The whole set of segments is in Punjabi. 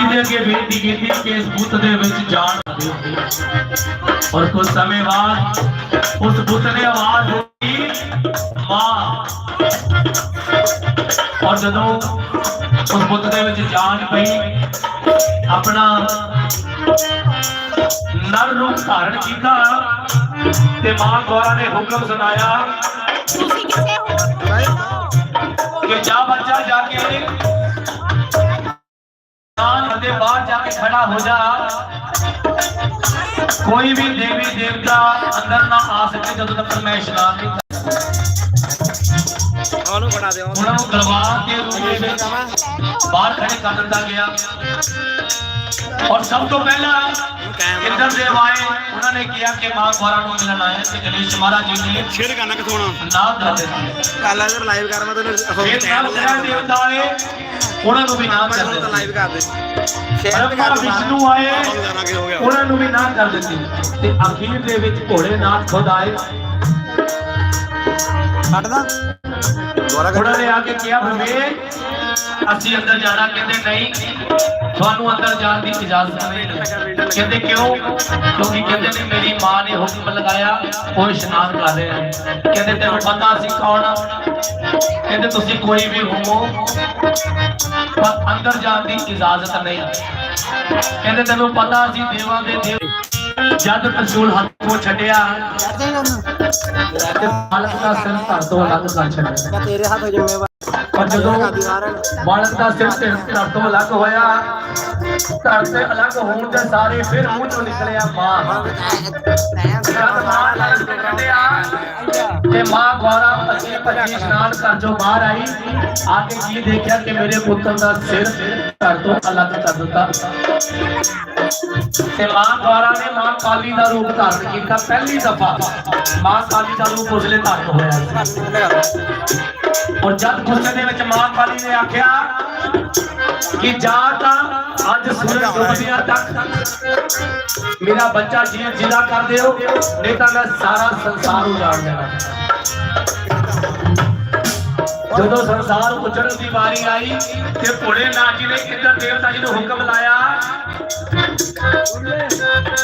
ਜੀ ਦੇ ਅੱਗੇ ਬੇਨਤੀ ਕੀਤੀ ਕਿ ਇਸ ਬੁੱਤ ਦੇ ਵਿੱਚ ਜਾਣ ਔਰ ਕੁਝ ਸਮੇਂ ਬਾਅਦ ਉਸ ਬੁੱਤ ਨੇ ਆਵਾਜ਼ ਦਿੱਤੀ ਮਾਂ ਔਰ ਜਦੋਂ ਉਸ ਬੁੱਤ ਦੇ ਵਿੱਚ ਜਾਣ ਪਈ ਆਪਣਾ ਨਰ ਰੂਪ ਧਾਰਨ ਕੀਤਾ ਤੇ ਮਾਂ ਗੌਰਾ ਨੇ ਹੁਕਮ ਸੁਣਾਇਆ ਤੁਸੀਂ ਕਿੱਥੇ ਹੋ? ਕਿ ਜਾ ਬੱਚਾ ਜਾ ਕੇ ਨਾਨ ਦੇ ਬਾਹਰ ਜਾ ਕੇ ਖੜਾ ਹੋ ਜਾ। ਕੋਈ ਵੀ ਦੇਵੀ ਦੇਵਤਾ ਅੰਦਰ ਨਾ ਆ ਸਕੇ ਜਦੋਂ ਤੱਕ ਮੈਂ ਇਸ਼ਨਾਨ ਨਹੀਂ ਉਹਨੂੰ ਬਣਾ ਦਿਓ। ਉਹਨਾਂ ਨੂੰ ਦਰਬਾਰ ਦੇ ਰੂਪ ਦੇ ਵਿੱਚ ਬਾਹਰ ਖੜੇ ਕਰ ਦਿੱਤਾ ਗਿਆ। ਔਰ ਸਭ ਤੋਂ ਪਹਿਲਾਂ ਇੰਦਰ ਦੇਵ ਆਏ। ਉਹਨਾਂ ਨੇ ਕਿਹਾ ਕਿ ਮਾਂ ਗੌਰਾ ਨੂੰ ਮਿਲਣ ਆਏ ਤੇ ਗਣੇਸ਼ ਮਹਾਰਾਜ ਜੀ ਨੇ ਸ਼ੇਅਰ ਕਰਨਾ ਕਿਥੋਂ ਨਾਮ ਦੱਸ ਦਿੱਤਾ। ਕੱਲ ਅਗਰ ਲਾਈਵ ਕਰ ਮੈਂ ਤੈਨੂੰ ਫਿਰ ਸਭ ਗ੍ਰਹਿ ਦੇਵਤਾ ਆਏ। ਉਹਨਾਂ ਨੂੰ ਵੀ ਨਾਮ ਕਰ ਦਿੱਤਾ। ਲਾਈਵ ਕਰ ਦੇ ਸ਼ੇਅਰ ਬ੍ਰਹਮਾ ਵਿਸ਼ਨੂੰ ਆਏ ਉਹਨਾਂ ਨੂੰ ਵੀ ਨਾ ਕਰ ਦਿੱਤੀ। ਤੇ ਅਖੀਰ ਦੇ ਵਿੱਚ ਘੋੜੇ ਨਾਥ ਖੁਦ ਆਏ। ਛੱਡਦਾ? ਦੁਬਾਰਾ ਉਹਨਾਂ ਨੇ ਆ ਕੇ ਕਿਹਾ ਭਵੇ ਅਸੀਂ ਅੰਦਰ ਜਾਣਾ ਕਹਿੰਦੇ ਨਹੀਂ ਤੁਹਾਨੂੰ ਅੰਦਰ ਜਾਣ ਦੀ ਇਜਾਜ਼ਤ ਨਹੀਂ। ਕਹਿੰਦੇ ਕਿਉਂ? ਕਿਉਂਕਿ ਕਹਿੰਦੇ ਨੇ ਮੇਰੀ ਮਾਂ ਨੇ ਹੁਕਮ ਲਗਾਇਆ ਉਹ ਇਸ਼ਨਾਨ ਕਰ ਰਹੇ ਕਹਿੰਦੇ ਤੈਨੂੰ ਪਤਾ ਅਸੀਂ ਕੌਣ ਕਹਿੰਦੇ ਤੁਸੀਂ ਕੋਈ ਵੀ ਹੋਵੋ ਪਰ ਅੰਦਰ ਜਾਣ ਦੀ ਇਜਾਜ਼ਤ ਨਹੀਂ। ਕਹਿੰਦੇ ਤੈਨੂੰ ਪਤਾ ਅਸੀਂ ਦੇਵਾਂ ਦੇ ਦੇਵ ਜਦ ਤਰਸ਼ੂਲ ਹੱਥ ਛੱਡਿਆ ਮਾਲਕ ਦਾ ਸਿਰ ਧਰ ਤੋਂ ਅਲੱਗ ਕਰ ਛੱਡਿਆ। ਤੇਰੇ ਹੱਥ ਜ਼ਿੰਮੇਵਾਰ ਪਰ ਜਦੋਂ ਬਾਲਕ ਦਾ ਸਿਰ ਤੇ ਧੜ ਤੋਂ ਅਲੱਗ ਹੋਇਆ ਧੜ ਤੇ ਅਲੱਗ ਹੋਣ ਦੇ ਸਾਰੇ ਫਿਰ ਮੂੰਹ ਚੋਂ ਨਿਕਲਿਆ ਮਾਂ। ਜਦ ਮਾਂ ਦਾ ਕੱਢਿਆ ਤੇ ਮਾਂ ਗੌਰਾ ਪੱਛੀ ਪੱਛੀ ਇਸ਼ਨਾਨ ਕਰ ਜੋ ਬਾਹਰ ਆਈ। ਆ ਕੇ ਕੀ ਦੇਖਿਆ ਕਿ ਮੇਰੇ ਪੁੱਤਰ ਦਾ ਸਿਰ ਧੜ ਤੋਂ ਅਲੱਗ ਕਰ ਦਿੱਤਾ। ਤੇ ਮਾਂ ਗੌਰਾ ਨੇ ਮਾਂ ਕਾਲੀ ਦਾ ਰੂਪ ਧਾਰਨ ਕੀਤਾ ਪਹਿਲੀ ਦਫਾ। ਮਾਂ ਕਾਲੀ ਦਾ ਰੂਪ ਉਸਲੇ ਧਾਰਨ ਹੋਇਆ ਔਰ ਜਦ ਗੁੱਸੇ ਦੇ ਵਿੱਚ ਮਾਂ ਕਾਲੀ ਨੇ ਆਖਿਆ ਕਿ ਜਾ ਤਾਂ ਅੱਜ ਸੂਰਜ ਡੁੱਬਦਿਆਂ ਤੱਕ ਮੇਰਾ ਬੱਚਾ ਜੀ ਜਿੰਦਾ ਕਰ ਦਿਓ, ਨਹੀਂ ਤਾਂ ਮੈਂ ਸਾਰਾ ਸੰਸਾਰ ਉਜਾੜ ਦੇਣਾ। ਜਦੋਂ ਸੰਸਾਰ ਉਜੜਨ ਦੀ ਵਾਰੀ ਆਈ ਤੇ ਭੋਲੇ ਨਾਥ ਜੀ ਨੇ ਇੰਦਰ ਦੇਵਤਾ ਜੀ ਨੂੰ ਹੁਕਮ ਲਾਇਆ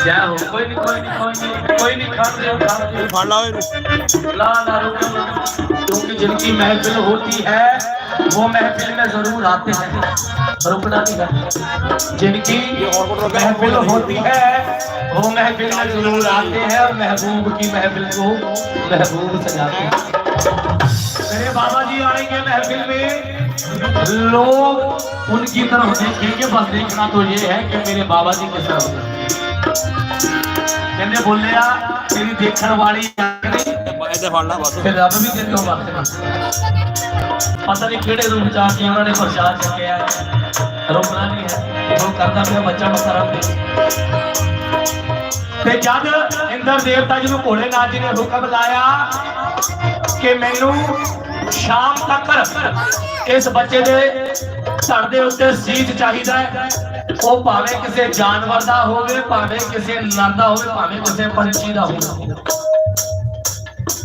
ਜੈ ਹੋ ਕੋਈ ਨਹੀਂ ਕੋਈ ਨਹੀਂ ਕੋਈ ਨਹੀਂ ਕੋਈ ਨਹੀਂ ਖੜ ਦਿਓ ਖੜ ਦਿਓ ਫੜ ਲਾ ਇਹਨੂੰ ला ना रुको क्योंकि जिनकी महफिल होती है वो महफिल में जरूर आते हैं रुकना नहीं है जिनकी महफिल होती है वो महफिल में जरूर आते हैं और महबूब की महफिल को महबूब सजाते हैं मेरे बाबा जी आएँगे महफिल में। लोग उनकी तरफ़ देखेंगे बस देखना तो ये है कि मेरे बाबा जी किस तरफ़ कहने बोलिया तेरी देखने वाली रब नहीं केड़े रूप चा के उन्होंने प्रसाद चुकया रोकना नहीं है। जो करता मेरा बच्चा मकरम ਤੇ ਜਦ ਇੰਦਰ ਦੇਵਤਾ ਜੀ ਨੂੰ ਭੋਲੇ ਨਾਥ ਜੀ ਨੇ ਹੁਕਮ ਲਾਇਆ ਕਿ ਮੈਨੂੰ ਸ਼ਾਮ ਤੱਕ ਇਸ ਬੱਚੇ ਦੇ ਧੜ ਦੇ ਉੱਤੇ ਸੀਜ ਚਾਹੀਦਾ ਹੈ। ਉਹ ਭਾਵੇਂ ਕਿਸੇ ਜਾਨਵਰ ਦਾ ਹੋਵੇ, ਭਾਵੇਂ ਕਿਸੇ ਨਰ ਦਾ ਹੋਵੇ, ਭਾਵੇਂ ਕਿਸੇ ਪੰਛੀ ਦਾ ਹੋਵੇ।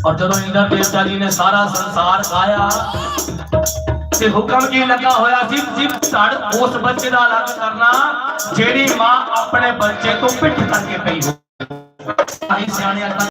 ਔਰ ਜਦੋਂ ਇੰਦਰ ਦੇਵਤਾ ਜੀ ਨੇ ਸਾਰਾ ਸੰਸਾਰ ਖਾਇਆ, ਤੇ ਹੁਕਮ ਕੀ ਲੱਗਾ ਹੋਇਆ ਸੀ? ਸੀ ਧੜ ਉਸ ਬੱਚੇ ਦਾ ਅਲੱਗ ਕਰਨਾ, ਜਿਹੜੀ ਮਾਂ ਆਪਣੇ ਬੱਚੇ ਤੋਂ ਪਿੱਠ ਕਰਕੇ ਪਈ ਹੋ ਆਹੀ ਸਿਆਣਿਆਂ ਦਾ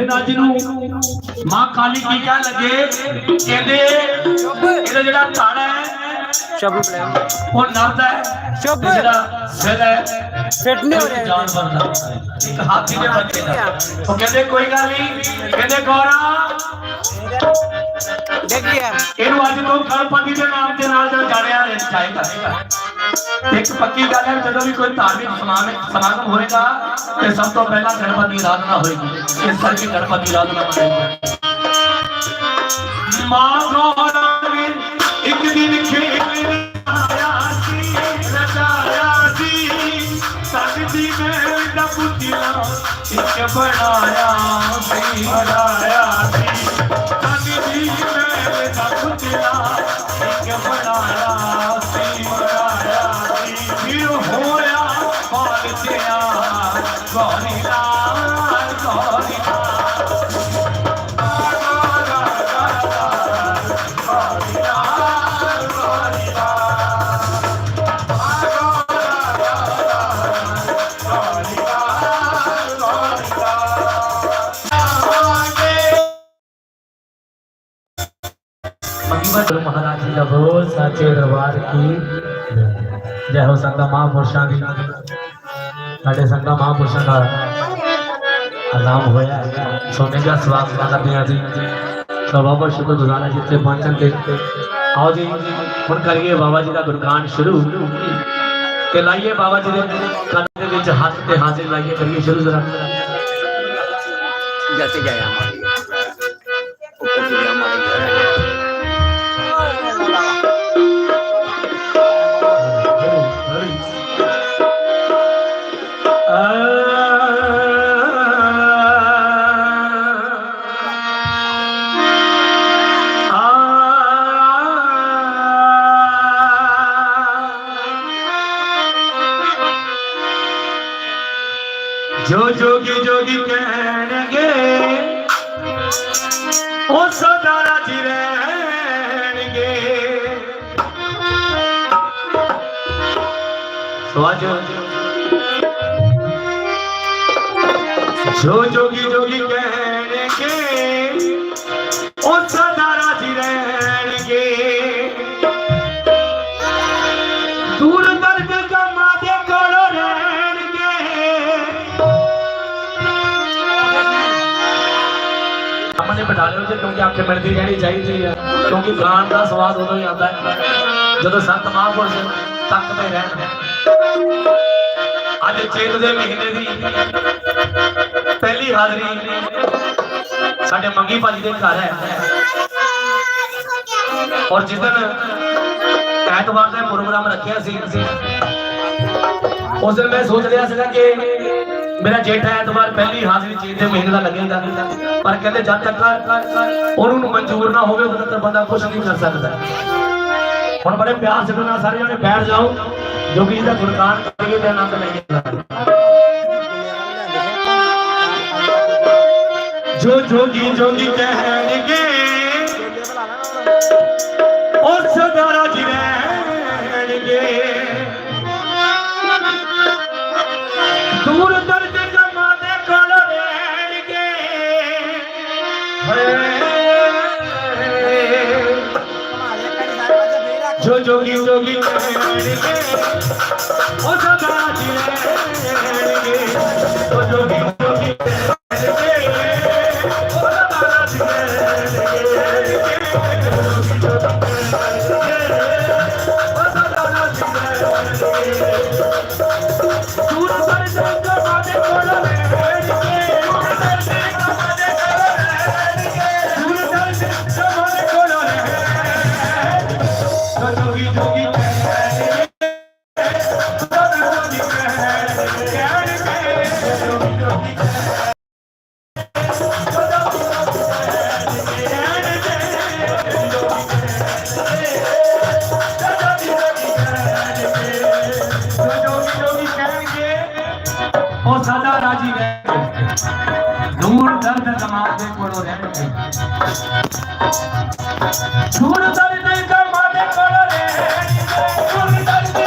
ਭੋਲੇਨਾਥ ਜੀ ਨੂੰ ਮਾਂ ਕਾਲੀ ਕੀ ਕਹਿਣ ਲੱਗੇ? ਕਹਿੰਦੇ ਇਹਦਾ ਜਿਹੜਾ ਧੜ ਹੈ ਪਲੇਨ ਉਹ ਨਰਦ ਹੈ। ਤੇ ਜਿਹੜਾ ਸਿਰ ਹੈ ਫਿੱਟ ਨਹੀਂ ਹੋ ਰਿਹਾ ਜਾਨਵਰ ਦਾ ਇੱਕ ਹਾਥੀ ਦੇ ਬੱਚੇ ਦਾ। ਉਹ ਕਹਿੰਦੇ ਕੋਈ ਗੱਲ ਨਹੀਂ। ਕਹਿੰਦੇ ਗੌਰਾ। ਦੇਖ ਗਿਆ। ਇਹਨੂੰ ਅੱਜ ਤੋਂ ਗਣਪਤੀ ਦੇ ਨਾਮ ਦੇ ਨਾਲ ਜਿਹੜਾ ਜਾਣਿਆ ਜਾਏਗਾ एक पक्की गल है जब भी कोई धार्मिक समागम समागम होएगा तो सब तो पहला गणपति आराधना होएगी, इस सर गणपति आराधना मनाएँगे बनाया बनाया महाराज जी दरबार की। जय हो संता महापुरुषा की। साढ़े महापुरुषा का नाम होया सोने का स्वागत करते हैं जी। शुक्रगुजार जितने ਆਓ ਜੀ, ਹੁਣ ਕਰੀਏ ਬਾਬਾ ਜੀ ਦਾ ਗੁਰਗਾਨ ਸ਼ੁਰੂ। ਤੇ ਲਾਈਏ ਬਾਬਾ ਜੀ ਦੇ ਕੰਨ ਦੇ ਵਿੱਚ ਹੱਥ ਤੇ ਹਾਜ਼ਰ ਲਾਈਏ, ਕਰੀਏ ਸ਼ੁਰੂ ਜ਼ਰਾ। ਜੱਟ ਜਾਇਆ ਮਾਰੀ आज जो जोगी जोगी कहने के ओ सदा राज़ी रहने के। दूर दर्द कमा दे करो रहने के। अपने बता रहे थे क्योंकि आपके मर्ज़ी रहनी चाहिए क्योंकि प्राण का स्वाद उधर ही आता है। जो तो संत महापुरुष तक में रहने हैं ਅੱਜ ਚੇਤ ਦੇ ਮਹੀਨੇ ਦੀ ਪਹਿਲੀ ਹਾਜ਼ਰੀ ਸਾਡੇ ਮੰਗੀ ਭਾਜੀ ਦੇ ਘਰ ਹੈ। ਔਰ ਜਿੱਦਨ ਐਤਵਾਰ ਦਾ ਪ੍ਰੋਗਰਾਮ ਰੱਖਿਆ ਸੀ, ਉਸ ਦਿਨ ਮੈਂ ਸੋਚ ਰਿਹਾ ਸੀਗਾ ਕਿ ਮੇਰਾ ਜੇਠਾ ਐਤਵਾਰ ਪਹਿਲੀ ਹਾਜ਼ਰੀ ਚੇਤ ਦੇ ਮਹੀਨੇ ਦਾ ਲੱਗੇਗਾ। ਪਰ ਕਹਿੰਦੇ ਜਦ ਤੱਕ ਉਹਨੂੰ ਮਨਜ਼ੂਰ ਨਾ ਹੋਵੇ, ਉਦੋਂ ਤੱਕ ਬੰਦਾ ਕੁਝ ਨਹੀਂ ਕਰ ਸਕਦਾ। ਹੁਣ ਬੜੇ ਪਿਆਰ ਸਿਰ ਨਾਲ ਸਾਰੇ ਜਣੇ ਬੈਠ ਜਾਓ ਜੋ ਕਿ ਇਹਦਾ ਗੁਣਗਾਨ ਕਰੀਏ ਤੇ ਆਨੰਦ ਲਈਏ ਜੋ ਜੋਗੀ ਜੋਗੀ ਕਹਿਣਗੇ যোগী যোগী ও সদা চিরে ও যোগী धूर दर्द कमाते कोड़ो रे। धूर दर्द कमाते कोड़ो रे धूर दर्द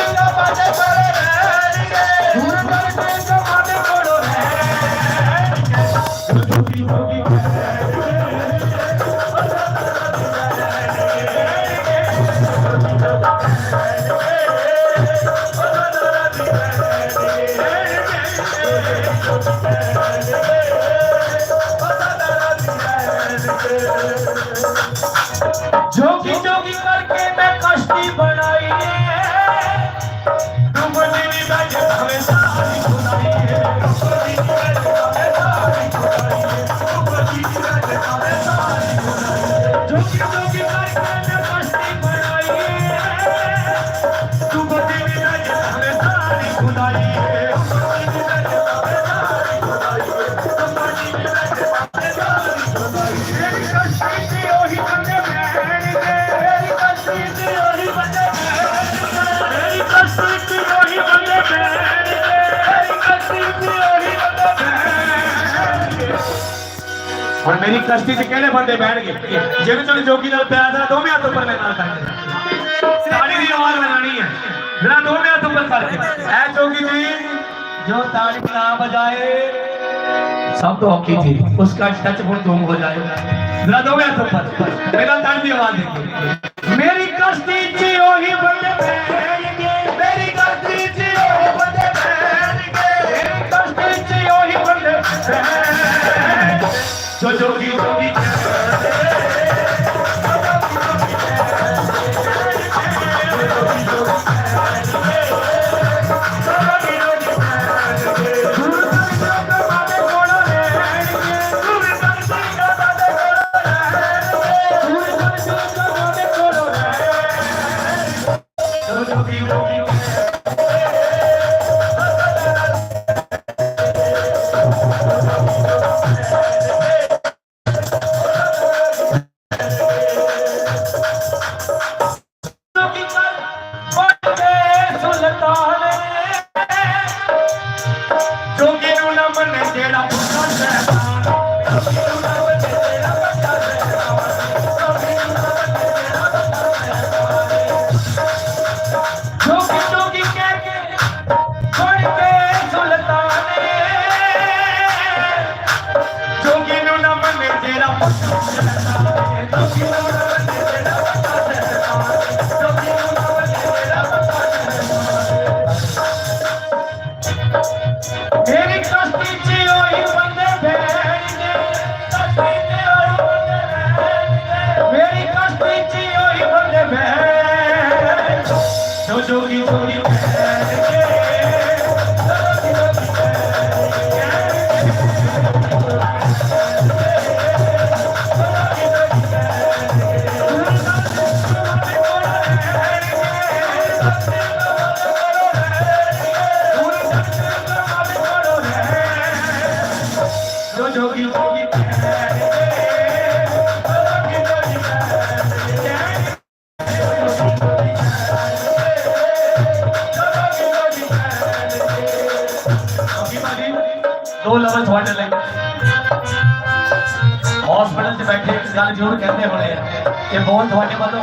ਹੁਣ ਮੇਰੀ ਕਸ਼ਤੀ 'ਚ ਕਿਹੜੇ ਬੰਦੇ ਬਹਿਣਗੇ ਜਿਹਦੇ ਚੋਂ ਜੋਗੀ ਨਾਲ ਪਿਆ ਦਾ ਦੋਵੇਂ ਹੱਥ ਉੱਪਰ ਮੇਰੇ ਨਾਲ ਕਰਕੇ ਤਾੜੀ ਦੀ ਆਵਾਜ਼ ਬਣਾਣੀ ਹੈ ਜਰਾ ਦੋਵੇਂ ਹੱਥ ਉੱਪਰ ਕਰਕੇ ਐ ਜੋਗੀ ਜੀ जो ताली ना बजाए सब तो हॉकी थी उसका टच फुल धूम हो जाए जरा दो मैं तो पर मेरा ताली की आवाज देखिए दो लफ्ज थोड़े लिए हॉस्पिटल से बैठे एक गल ज़रूर कहते होने ये बहुत थोड़े वालों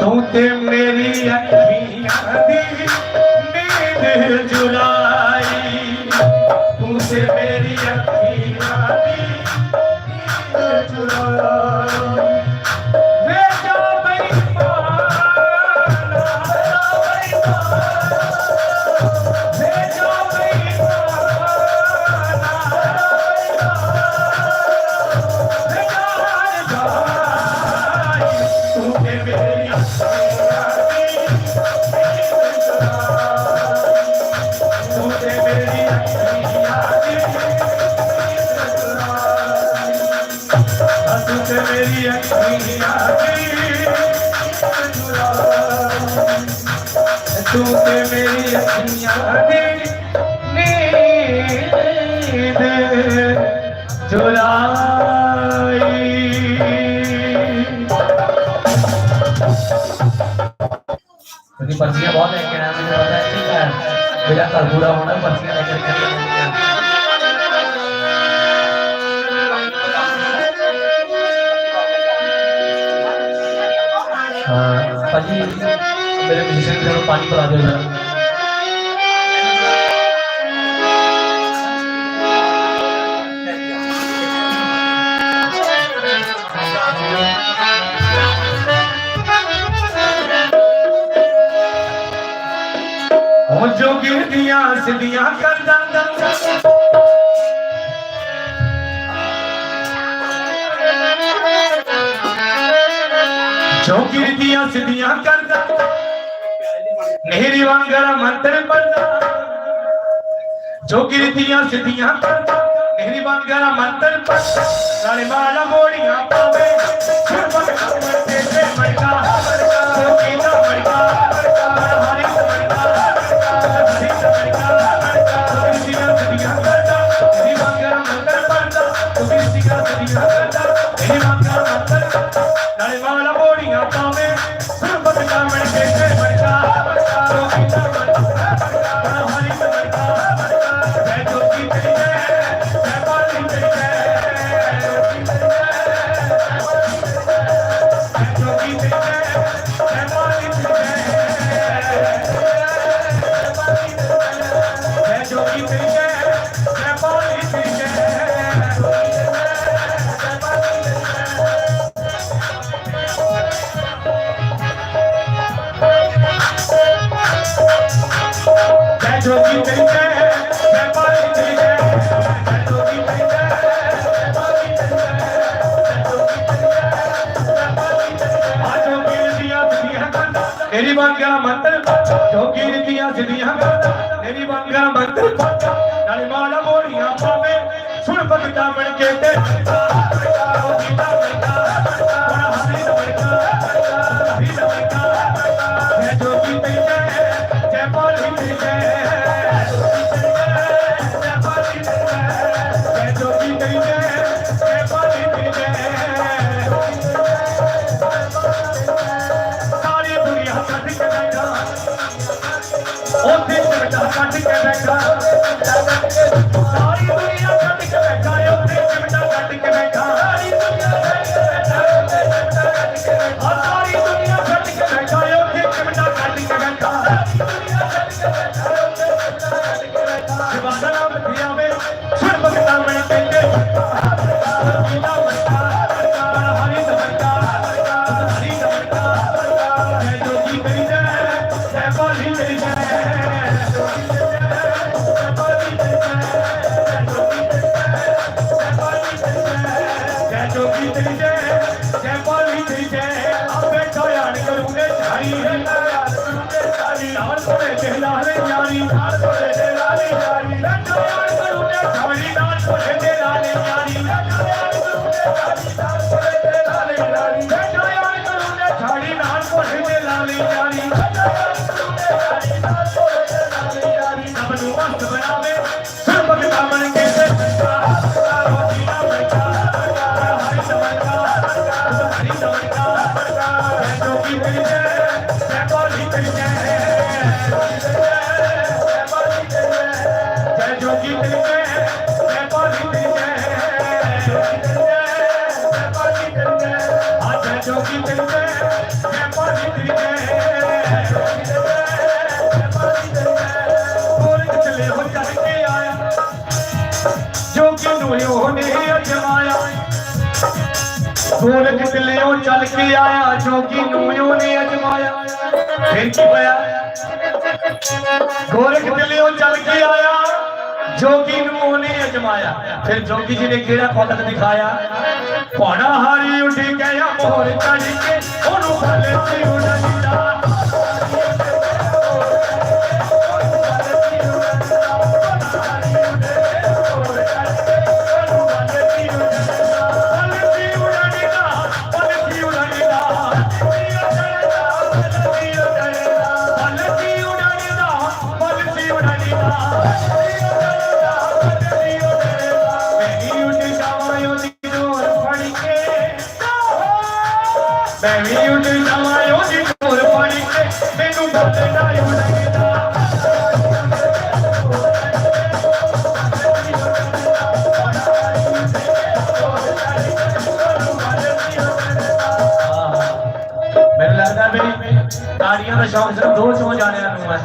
तू ते मेरी अखियाँ दी मेरे जुरा से तू से मेरी अंगिया नींद चुराई क्योंकि बहुत है क्या नाम है। बिना कर्पूरा होना पर्चियाँ लेकर पाजी मेरे म्यूजिशियन को पानी पिला दो जरा जो गिरदियां सिधियां कर दादा शौकी रीतियाँ सिद्धियाँ करता नेहरी वांगरा मंत्र पढ़ता जोगी रीतियाँ सिद्धियाँ करता नेहरी वांगरा मंत्र पढ़ता नाले वाला मोड़ियाँ पावे। मरका मरका मरका मरका ਮੰਤਰ ਜੋਗੀ ਸਿੱਧੀਆਂ ਮੇਰੀ ਮੰਗਿਆ ਮੰਤਰ ਨਾਲੇ ਮਾਲਾ ਮੋੜੀਆਂ ਪਾਵੇ ਸੁਣ ਭਗਤਾ ਬਣ ਕੇ ਤੇ। ਜੈ ਜੋਗੀ ਤੇਰੀ ਜੈ ਜੈ அவள் கூட செல்லாதே யாரி அவள் கூட செல்லாதே யாரி லட்சம் அவள் கூட செல்லாதே ਗੋਰਖ ਦਿੱਲਿਓਂ ਚੱਲ ਕੇ ਆਇਆ, ਜੋਗੀ ਨੂੰ ਉਹਨੇ ਅਜਮਾਇਆ। ਫਿਰ ਕੀ ਹੋਇਆ ਗੋਰਖ ਦਿੱਲਿਓਂ ਚੱਲ ਕੇ ਆਇਆ, ਜੋਗੀ ਨੂੰ ਉਹਨੇ ਅਜਮਾਇਆ। ਫਿਰ ਜੋਗੀ ਜੀ ਨੇ ਕਿਹੜਾ ਫਲਕ ਦਿਖਾਇਆ? ਪੌਣਾ ਹਾਰੀ ਉੱਡ ਗਿਆ ਮੋਹਰ ਚੜ ਕੇ ਉਹਨੂੰ ਫਲੇ ਸੀ ਉਡਦਾ ਮੈਂ ਦਾ ਸ਼ੌਂਕ ਸਿਰਫ ਦੋ ਚੋਂ ਜਾਣਿਆਂ ਨੂੰ ਹੈ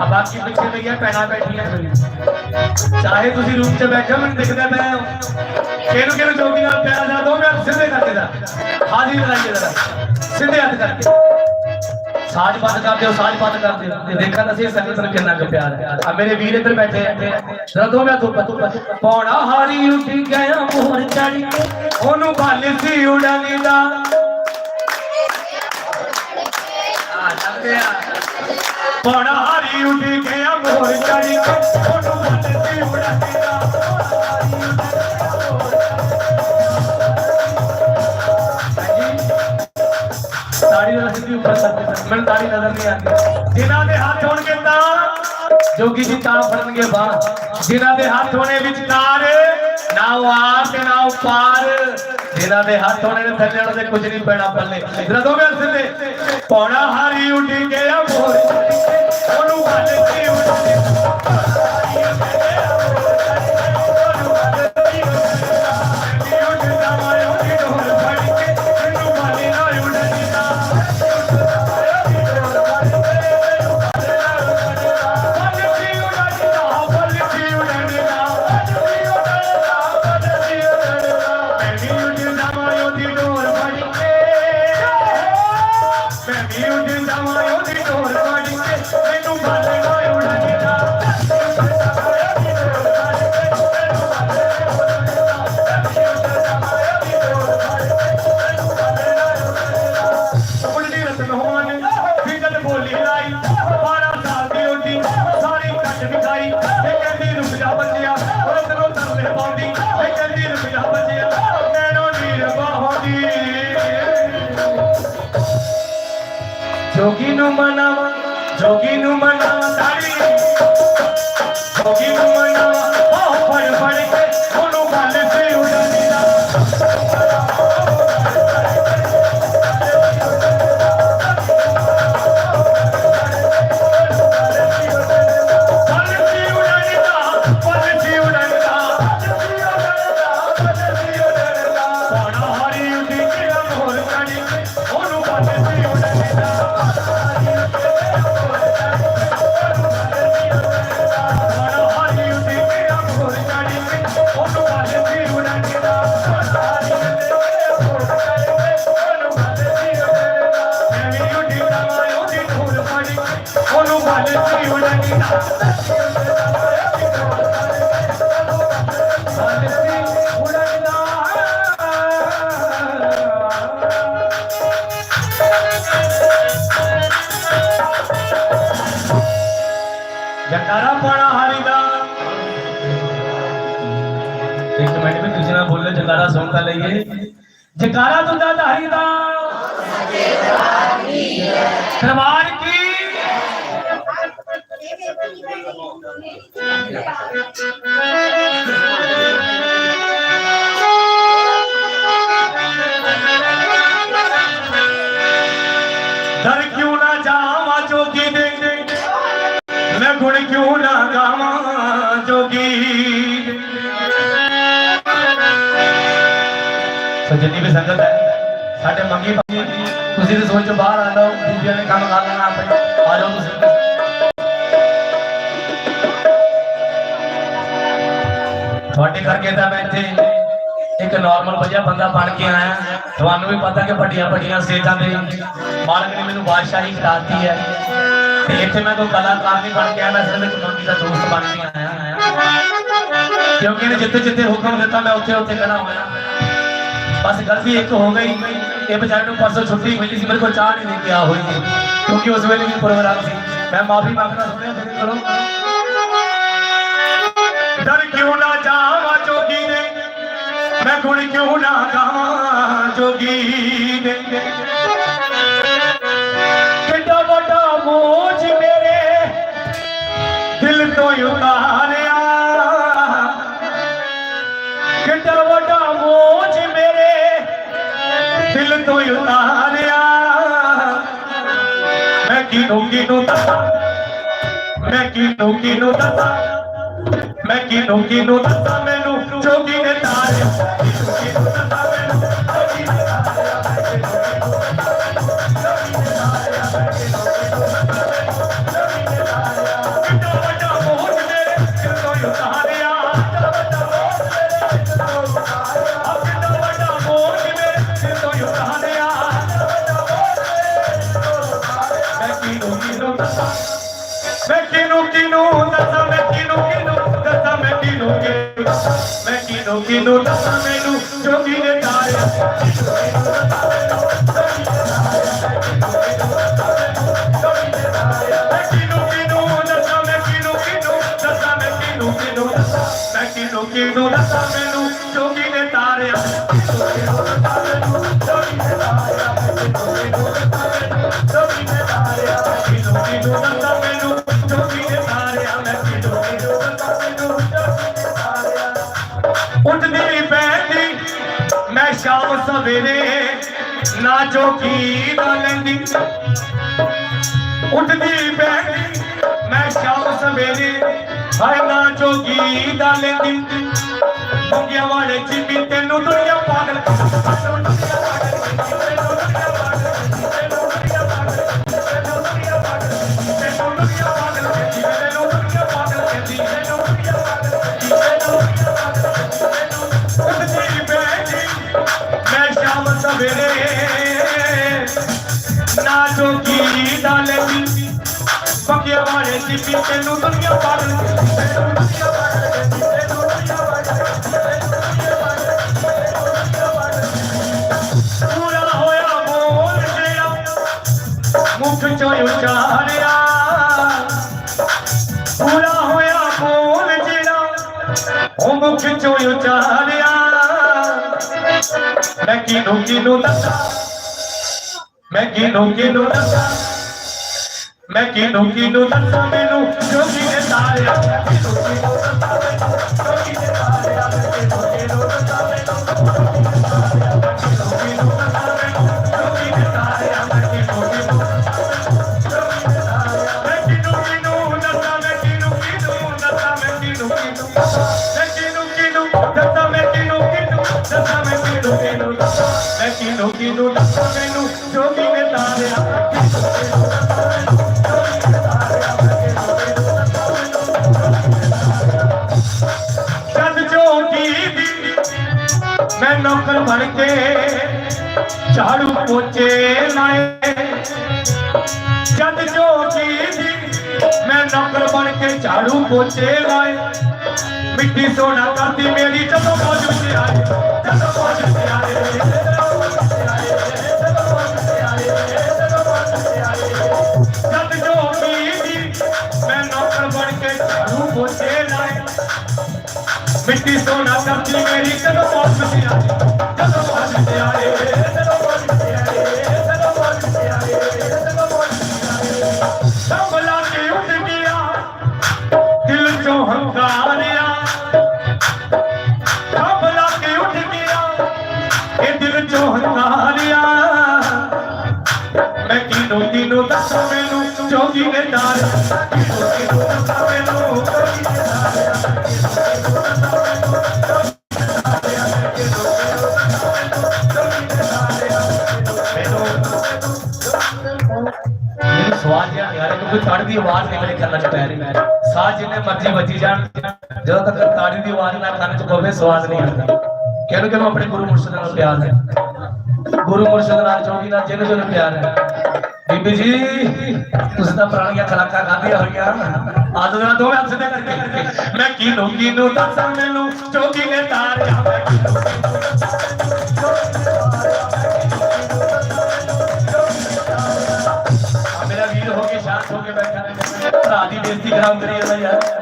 ਆ ਬਾਕੀ ਪਿੱਛੇ ਮੇਰੀਆਂ ਭੈਣਾਂ ਬੈਠੀਆਂ। ਚਾਹੇ ਤੁਸੀਂ ਰੂਮ 'ਚ ਬੈਠੇ ਮੈਨੂੰ ਦਿਖਦਾ ਮੈਂ ਕਿਹਨੂੰ ਕਿਹਨੂੰ ਜੋਗੀ ਨਾਲ ਪਿਆਰ ਦਾ ਦੋ ਮੈਂ ਸਿੱਧੇ ਕਰਕੇ ਦਾ। ਹਾਜ਼ਰੀ ਲਾਈਏ ਜਰਾ। ਸਿੱਧੇ ਹੱਥ ਕਰਕੇ। ਸਾਜ ਬੰਦ ਕਰ ਦਿਓ, ਸਾਜ ਬੰਦ ਕਰ ਦਿਓ। ਤੇ ਦੇਖਾਂ ਤਾਂ ਸਹੀ ਸੰਗਤ ਨੂੰ ਕਿੰਨਾ ਕੁ ਪਿਆਰ ਹੈ। ਆ ਮੇਰੇ ਵੀਰ ਇੱਧਰ ਬੈਠੇ ਜਰਾ ਦੋ ਮੈਂ ਤੋਂ ਪਤੂ ਪੌਣਾ ਹਾਰੀ ਉੱਠ ਗਿਆ, ਮੋਹਰ ਚੜ ਉਹਨੂੰ ਭੱਲ ਸੀ ਉਡਾਨੀ ਦਾ। ਆ। ਲੱਗਿਆ ਪੌਣਾ ਹਾਰੀ ਗਿਆ ਮੋਹਰ ਚੜ ਕੇ। ਉਹਨੂੰ ਭੱਲ ਸੀ ਦਾ ਸਿੱਧੀ ਉੱਪਰ ਤੱਕ ਮੈਨੂੰ ਤਾੜੀ ਨਜ਼ਰ ਨਹੀਂ ਆਉਂਦੀ। ਜਿਨ੍ਹਾਂ ਦੇ ਹੱਥ ਹੋਣਗੇ ਤਾਂ ਜੋਗੀ ਜੀ ਤਾਂ ਫੜਨਗੇ ਬਾਹ ਜਿਨ੍ਹਾਂ ਦੇ ਹੱਥ ਹੋਣੇ ਵਿਚਕਾਰ ਨਾ ನಾವು ಆಸೆ ನಾವು ಪಾರ್ ಇದಾವೆ ಹತ್ತು ಹೊಣೆ ತಳ್ಳಿ ಕುಜಿ ನಿಮ್ಮ ಬೇಡ ಪಲ್ಲೆ ಇದ್ರದ್ದು ಬೆಳೆಸಿದ್ದೆ ಪೊಣ ಹಾರಿ ಉಟಿಗೆಯ ಬೋರಿ मना जोगिन मना साड़ी जोगिन मना ओ फड़ फड़ के जकारा सौंग का लइए जकारा तो दादा हरिदा दरबार की। डर क्यों ना जावा जोगी देख। मैं गुण क्यों ना गावा जोगी। ਵੀ ਸੰਗਤ ਹੈ। ਸਾਡੇ ਮੰਗੀ ਭਾਈ ਤੁਸੀਂ ਤੇ ਸੋਚੋ ਬਾਹਰ ਆ ਲਓ ਬੀਬੀਆਂ ਨੇ ਕੰਮ ਕਰ ਲੈਣਾ ਆਪਣੇ ਆ ਜਾਓ ਤੁਸੀਂ। ਤੁਹਾਡੇ ਕਰਕੇ ਤਾਂ ਮੈਂ ਇੱਥੇ ਇੱਕ ਨਾਰਮਲ ਵਧੀਆ ਬੰਦਾ ਬਣ ਕੇ ਆਇਆ। ਤੁਹਾਨੂੰ ਵੀ ਪਤਾ ਕਿ ਵੱਡੀਆਂ ਵੱਡੀਆਂ ਸਟੇਜਾਂ ਤੇ ਮਾਲਕ ਨੇ ਮੈਨੂੰ ਬਾਦਸ਼ਾਹੀ ਕਰਾਤੀ ਹੈ। ਤੇ ਇੱਥੇ ਮੈਂ ਕੋਈ ਕਲਾਕਾਰ ਨਹੀਂ ਬਣ ਕੇ ਆਇਆ, ਮੈਂ ਸਿਰਫ ਇੱਕ ਮੰਗੀ ਦਾ ਦੋਸਤ ਬਣ ਕੇ ਆਇਆ। ਕਿਉਂਕਿ ਇਹਨੇ ਜਿੱਥੇ ਜਿੱਥੇ ਹੁਕਮ ਦਿੱਤਾ, ਮੈਂ ਉੱਥੇ ਉੱਥੇ ਖੜਾ ਹੋਇਆ। बस गलती एक हो गई। ये बेचारे को परसों छुट्टी मिली सी मेरे को चाह नहीं लेके आ हुई। क्योंकि उस वेले भी प्रोग्राम थी। मैं माफ़ी मांगना थोड़े थोड़े करो डर क्यों ना जावा जोगी ने? मैं गुण क्यों ना गावा जोगी ने? किड्डा बड़ा मोज मेरे दिल तो युगा ਮੈਂ ਕਿਨੂੰ ਕਿਨੂੰ ਦੱਸਾਂ ਮੈਂ ਕਿਨੂੰ ਕਿਨੂੰ ਦੱਸਾਂ ਮੈਂ ਕਿਨੂੰ ਕਿਨੂੰ ਦੱਸਾਂ ਮੈਨੂੰ ਜੋਗੀ ਨੇ ਤਾਰਿਆ ਮੈਂ ਕਿਨੂੰ ਕਿਨੂੰ ਦੱਸਾਂ, ਮੈਂ ਕਿਨੂੰ ਕਿਨੂੰ ਦੱਸਾਂ, ਮੈਂ ਕਿਨੂੰ ਕਿਨੂੰ ਮੈਂ ਕਿਨੂੰ ਕਿਨੂੰ ਦੱਸਾਂ, ਮੈਨੂੰ ਜੋਗੀ ਨੇ ਤਾਰਿਆ। ਕਿਨੂੰ ਕਿਨੂੰ ਦੱਸਾਂ, ਮੈਨੂੰ ਜੋਗੀ ਨੇ ਤਾਰਿਆ। ਸ਼ਾਮ ਸਵੇਰੇ, ਨਾ ਜੋਗੀ ਦਾ ਲੈਂਦੀ। ਉੱਠਦੀ ਬੈਠੀ, ਮੈਂ ਸ਼ਾਮ ਸਵੇਰੇ, ਹਾਏ ਨਾ ਜੋਗੀ ਦਾ ਲੈਂਦੀ। ਮੰਗਿਆ ਵਾਲੇ ਚਿੱਟੀ ਤੈਨੂੰ ਦੁਨੀਆ ਪਾਗਲ ਵਾਲੇ ਚਿੱਟੀ ਤੈਨੂੰ ਦੁਨੀਆ ਪਾਗਲ ਤੈਨੂੰ ਦੁਨੀਆ ਪਾਗਲ ਕਹਿੰਦੀ ਤੈਨੂੰ ਦੁਨੀਆ ਪਾਗਲ ਤੈਨੂੰ ਦੁਨੀਆ ਪਾਗਲ ਤੈਨੂੰ ਦੁਨੀਆ ਪਾਗਲ ਪੂਰਾ ਹੋਇਆ ਬੋਲ ਜਿਹੜਾ ਮੁਖ ਚੋਂ ਉਚਾਰਿਆ। ਪੂਰਾ ਹੋਇਆ ਬੋਲ ਜਿਹੜਾ ਉਹ ਮੁਖ ਚੋਂ ਉਚਾਰਿਆ। ਮੈਂ ਕਿਨੂੰ ਕਿਨੂੰ ਦੱਸਾਂ? ਮੈਂ ਕਿਨੂੰ ਕਿਨੂੰ ਦੱਸਾਂ? ਮੈਂ ਕਿਨੂੰ ਕਿਨੂੰ ਦੱਸਾਂ? Thank you. झाड़ू पोचे लाए। जद जो थी मैं नंबर बन के झाड़ू पोचे लाए। मिट्टी सोना करती, मेरी चलो मौजूद से आए चलो मौजूद से आए मिट्टी सोना करती, मेरी चलो पास ਆਵਾਜ਼ ਪਵੇ ਸਵਾਦ ਨਹੀਂ ਆਉਂਦਾ। ਕਿਹਨੂੰ ਕਿਹਨੂੰ ਆਪਣੇ ਗੁਰੂ ਮੁਰਸ਼ਿਦ ਨਾਲ ਪਿਆਰ ਹੈ? ਗੁਰੂ ਮੁਰਸ਼ਿਦ ਨਾਲ ਚੌਂਕੀ ਨਾਲ ਜਿਹਨੂੰ ਜਿਹਨੂੰ ਪਿਆਰ ਹੈ? ਬੀਬੀ ਜੀ, ਤੁਸੀਂ ਤਾਂ ਪੁਰਾਣੀਆਂ ਖਲਾਕਾਂ ਖਾਧੀਆਂ ਹੋਈਆਂ। ਆਦੋ ਜਰਾ ਦੋਵੇਂ ਹੱਥ ਸਿੱਧੇ ਕਰਕੇ ਮੈਂ ਕਿਨੂੰ ਕਿਨੂੰ ਦੱਸਾਂ ਮੈਨੂੰ? ਜੋਗੀ ਨੇ ਤਾਰਿਆ ਮੈਂ ਕਿਨੂੰ ਮੇਰਾ ਵੀਰ ਹੋ ਕੇ ਸ਼ਾਂਤ ਹੋ ਕੇ ਬੈਠਾ ਭਰਾ ਦੀ ਬੇਇੱਜ਼ਤੀ ਕਰਾਉ ਕਰੀ ਜਾਂਦਾ ਯਾਰ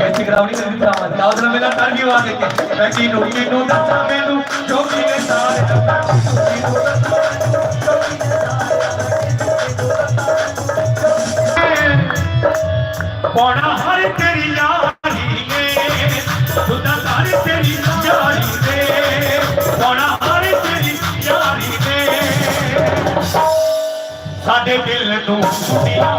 ਬੇਇੱਜ਼ਤੀ ਕਰਾਉ ਨਹੀਂ ਕਰਦੀ ਭਰਾ ਦੀ ਆਉਦ ਮੇਰਾ ਟਰ ਵੀ ਆਵਾਜ਼ ਕੇ ਮੈਂ ਕਿਨੂੰ ਕਿਨੂੰ ਦੱਸਾਂ ਮੈਨੂੰ ਜੋਗੀ ਨੇ ਤਾਰਿਆ ਮੈਂ ਕਿਨੂੰ ਕਿਨੂੰ ਦੱਸਾਂ ਮੈਨੂੰ ਜੋਗੀ ਨੇ ਪੌਣਾ ਹਰ ਤੇਰੀ ਯਾਰੀ ਨੇ ਖੁਦਾ ਹਰ ਤੇਰੀ ਯਾਰੀ ਨੇ ਪੌਣਾ ਹਰ ਤੇਰੀ ਯਾਰੀ ਨੇ ਸਾਡੇ ਦਿਲ ਨੂੰ ਟੁੱਟੀਆਂ